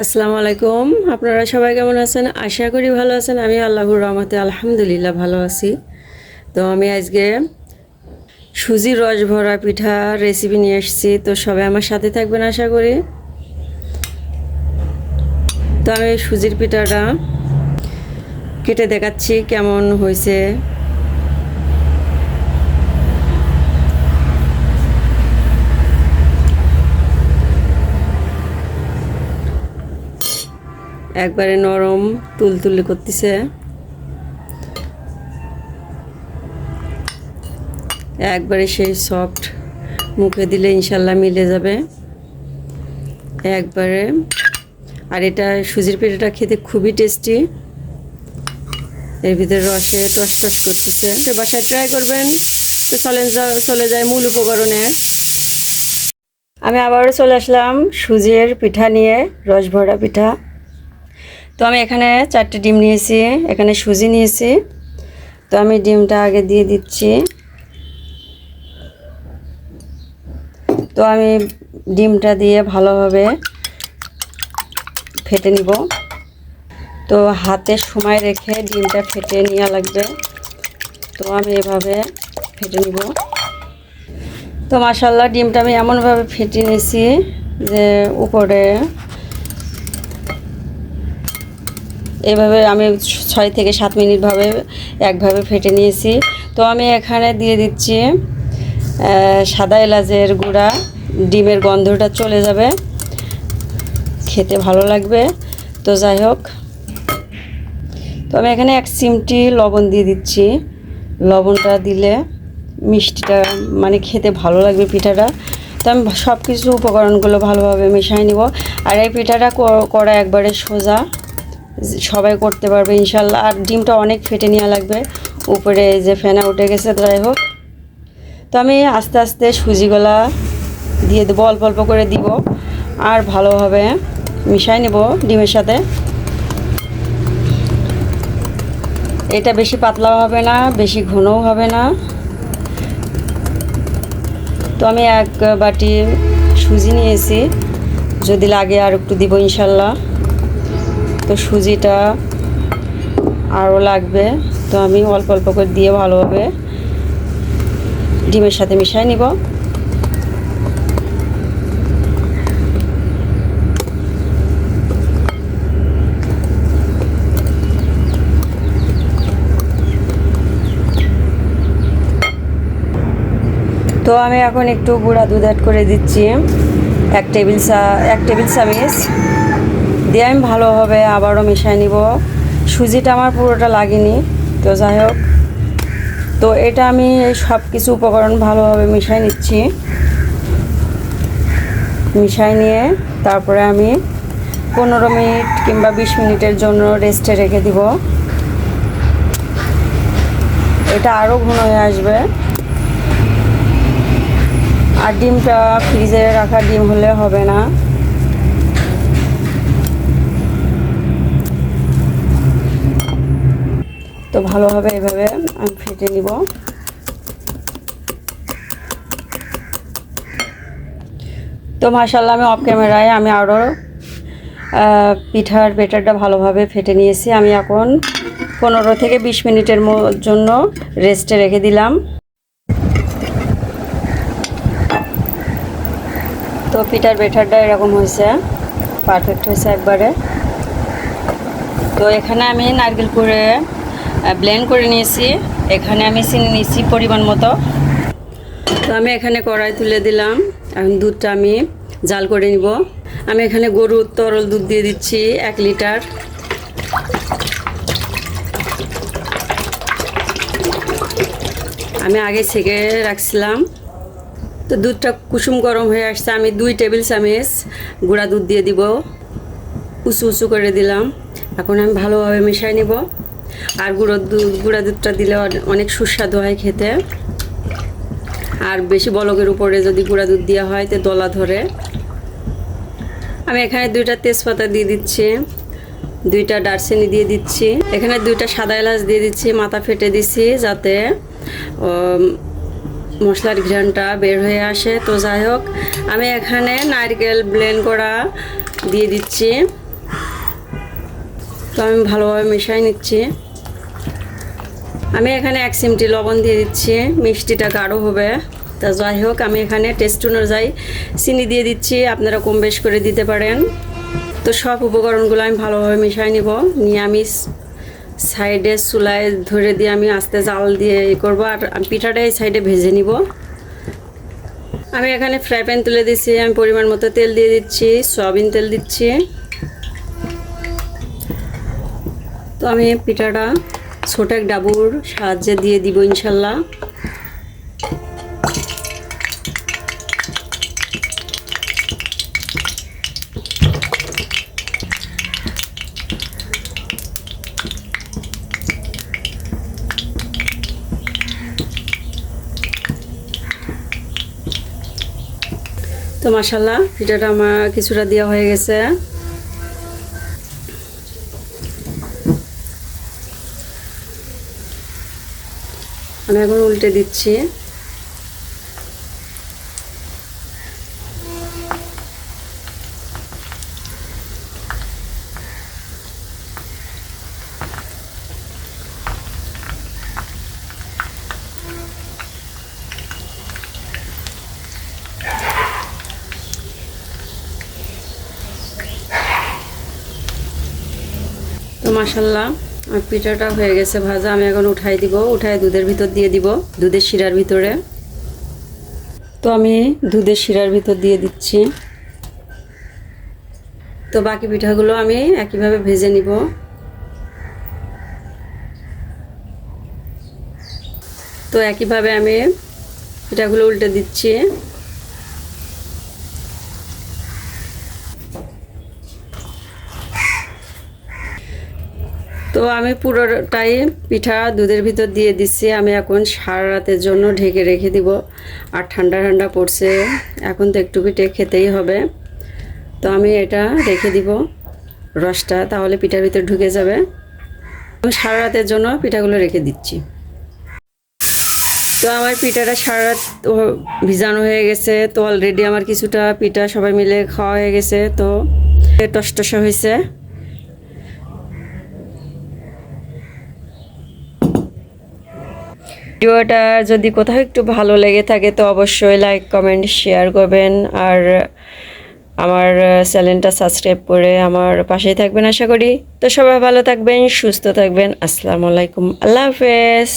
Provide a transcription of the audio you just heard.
আসসালামু আলাইকুম। আপনারা সবাই কেমন আছেন? আশা করি ভালো আছেন। আমি আল্লাহর রহমতে আলহামদুলিল্লাহ ভালো আছি। তো আমি আজকে সুজির রস ভরা পিঠা রেসিপি নিয়ে এসেছি। তো সবাই আমার সাথে থাকবেন আশা করি। তো আমি সুজির পিঠাটা কেটে দেখাচ্ছি কেমন হয়েছে। একবারে নরম তুলতুলি করতেছে। একবারে সেই সফট মুখে দিলে ইনশাল্লাহ মিলে যাবে। একবারে। আর এটা সুজির পিঠাটা খেতে খুবই টেস্টি এর ভিতরে রসে টস টস করতেছে। তো বাসায় ট্রাই করবেন। তো চলেন চলে যায় মূল উপকরণে। আমি আবারও চলে আসলাম সুজির পিঠা নিয়ে রস ভরা পিঠা। তো আমি এখানে চারটে ডিম নিয়েছি, এখানে সুজি নিয়েছি। তো আমি ডিমটা আগে দিয়ে দিচ্ছি। তো আমি ডিমটা দিয়ে ভালোভাবে ফেটে নিব। তো হাতে সময় রেখে ডিমটা ফেটে নেওয়া লাগবে। তো আমি এভাবে ফেটে নিব। তো মাসাল্লাহ ডিমটা আমি এমনভাবে ফেটে নিয়েছি যে উপরে এভাবে আমি ছয় থেকে সাত মিনিটভাবে একভাবে ফেটে নিয়েছি। তো আমি এখানে দিয়ে দিচ্ছি সাদা এলাচের গুঁড়া, ডিমের গন্ধটা চলে যাবে। খেতে ভালো লাগবে। তো যাই হোক। তো আমি এখানে এক চিমটি লবণ দিয়ে দিচ্ছি। লবণটা দিলে মিষ্টিটা মানে খেতে ভালো লাগবে পিঠাটা। তো আমি সব কিছু উপকরণগুলো ভালোভাবে মিশিয়ে নিব। আর এই পিঠাটা করা একবারে সোজা সবাই করতে পারবে, ইনশাল্লাহ। আর ডিমটা অনেক ফেটে নেওয়া লাগবে। উপরে যে ফেনা উঠে গেছে যাই হোক। তো আমি আস্তে আস্তে সুজিগুলা দিয়ে দেবো, অল্প অল্প করে দিব। আর ভালোভাবে মিশাই নেব ডিমের সাথে। এটা বেশি পাতলাও হবে না, বেশি ঘনও হবে না। তো আমি এক বাটি সুজি নিয়েছি। যদি লাগে আর একটু দিব, ইনশাল্লাহ। তো সুজিটা আরও লাগবে। তো আমি অল্প অল্প করে দিয়ে ভালোভাবে ডিমের সাথে মিশিয়ে নিব। তো আমি এখন একটু গুঁড়া দুধ অ্যাড করে দিচ্ছি। এক টেবিল চা, এক টেবিল চামিচ দিয়ে আমি ভালোভাবে আবারও মিশিয়ে নিব। সুজিটা আমার পুরোটা লাগেনি, তো যাই হোক। তো এটা আমি সব কিছু উপকরণ ভালোভাবে মিশিয়ে নিচ্ছি। মিশিয়ে নিয়ে তারপরে আমি পনেরো মিনিট কিংবা বিশ মিনিটের জন্য রেস্টে রেখে দিব। এটা আরও ঘন হয়ে আসবে। আর ডিমটা ফ্রিজে রাখা ডিম হলে হবে না। তো ভালোভাবে এভাবে আমি ফেটে নিব। তো মাসাল্লাহ আমি অফ ক্যামেরায় আমি আরও পিঠার বেটারটা ভালোভাবে ফেটে নিয়েছি। আমি এখন পনেরো থেকে বিশ মিনিটের জন্য রেস্টে রেখে দিলাম। তো পিঠার বেটারটা এরকম হয়েছে পারফেক্ট হয়েছে একবারে। তো এখানে আমি নারকেল করে ব্লেন্ড করে নিয়েছি। এখানে আমি চিনি নিয়েছি পরিমাণ মতো। তো আমি এখানে কড়াই তুলে দিলাম। এখন দুধটা আমি জাল করে নিব। আমি এখানে গরুর তরল দুধ দিয়ে দিচ্ছি, এক লিটার। আমি আগে ছেঁকে রাখছিলাম। তো দুধটা কুসুম গরম হয়ে আসছে। আমি দুই টেবিল চামচ গুঁড়া দুধ দিয়ে দিব। উঁচু উঁচু করে দিলাম। এখন আমি ভালোভাবে মিশাই নিব। আর গুঁড়ো দুধ, গুঁড়া দুধটা দিলে অনেক সুস্বাদু হয় খেতে। আর বেশি বলকের উপরে যদি গুঁড়া দুধ দেওয়া হয়, তো দলা ধরে। আমি এখানে দুইটা তেজপাতা দিয়ে দিচ্ছি, দুইটা দারচিনি দিয়ে দিচ্ছি, এখানে দুইটা সাদা এলাচ দিয়ে দিচ্ছি, মাথা ফেটে দিচ্ছি যাতে মশলার ঘ্রাণটা বের হয়ে আসে। তো যাই হোক, আমি এখানে নারকেল ব্লেন্ড করা দিয়ে দিচ্ছি। তো আমি ভালোভাবে মিশাই নিচ্ছি। আমি এখানে এক চিমটি লবণ দিয়ে দিচ্ছি, মিষ্টিটা গাঢ় হবে। তা যাই হোক, আমি এখানে টেস্ট অনুযায়ী চিনি দিয়ে দিচ্ছি, আপনারা কম বেশ করে দিতে পারেন। তো সব উপকরণগুলো আমি ভালোভাবে মিশাই নিব, নিয়ে আমি সাইডে চুলায় ধরে দিয়ে আমি আস্তে জাল দিয়ে ই করব, আর পিঠাটা এই সাইডে ভেজে নিব। আমি এখানে ফ্রাই প্যান তুলে দিচ্ছি, আমি পরিমাণ মতো তেল দিয়ে দিচ্ছি, সয়াবিন তেল দিচ্ছি। তো আমি পিঠাটা ছোট এক ডাবুর সাহায্যে দিয়ে দিব ইনশাল্লাহ। তো মাসাল্লাহ পিঠাটা আমার কিছুটা দেওয়া হয়ে গেছে। আমি এখন উল্টে দিচ্ছি। তো মাসাল্লাহ আমার পিঠাটা হয়ে গেছে ভাজা, আমি এখন উঠাই দিব, উঠাই দুধের ভিতর দিয়ে দিব, দুধের শিরার ভিতরে। তো আমি দুধের শিরার ভিতর দিয়ে দিচ্ছি। তো বাকি পিঠাগুলো আমি একইভাবে ভেজে নিব। তো একইভাবে আমি পিঠাগুলো উল্টে দিচ্ছি। তো আমি পুরোটাই পিঠা দুধের ভিতর দিয়ে দিচ্ছি। আমি এখন সারা রাতের জন্য ঢেকে রেখে দিব। আর ঠান্ডা ঠান্ডা পড়ছে। এখন তো একটু পিঠে খেতেই হবে। তো আমি এটা রেখে দিব রসটা, তাহলে পিঠার ভিতরে ঢুকে যাবে। আমি সারা রাতের জন্য পিঠাগুলো রেখে দিচ্ছি। তো আমার পিঠাটা সারা রাত ভিজানো হয়ে গেছে। তো অলরেডি আমার কিছুটা পিঠা সবাই মিলে খাওয়া হয়ে গেছে। তো টসটসা হয়েছে। ভিডিওটা যদি কোথাও একটু ভালো লেগে থাকে, তো অবশ্যই লাইক কমেন্ট শেয়ার করবেন। আর আমার চ্যানেলটা সাবস্ক্রাইব করে আমার পাশেই থাকবেন, আশা করি। তো সবাই ভালো থাকবেন, সুস্থ থাকবেন। আসসালামু আলাইকুম। আল্লাহ হাফেজ।